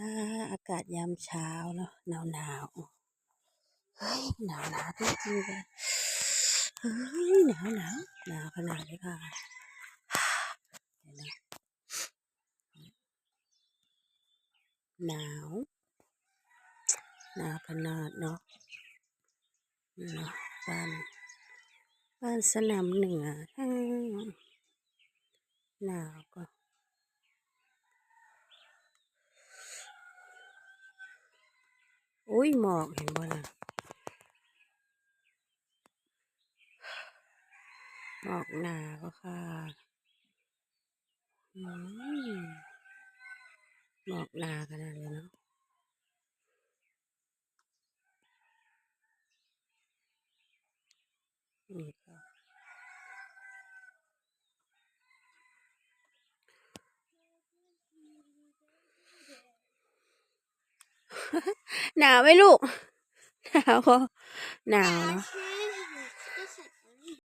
ค่ะอากาศยามเช้าเนาะหนาวหนาวๆเฮ้ยหนาวหนาวจริงๆเลยเฮ้ยหนาวหนาวหนาวขนาดนี้ค่ะหนาวหนาวขนาดเนาะเนาะบ้านบ้านสนามเหนือหนาวก็ อุ้ยหมอกเห็นบ่น่ะหมอกหนาก็ค่ะหมอกหนาขนาดเลยเนาะนี่ หนาวไหมลูก หนาวก็หนาวเนาะ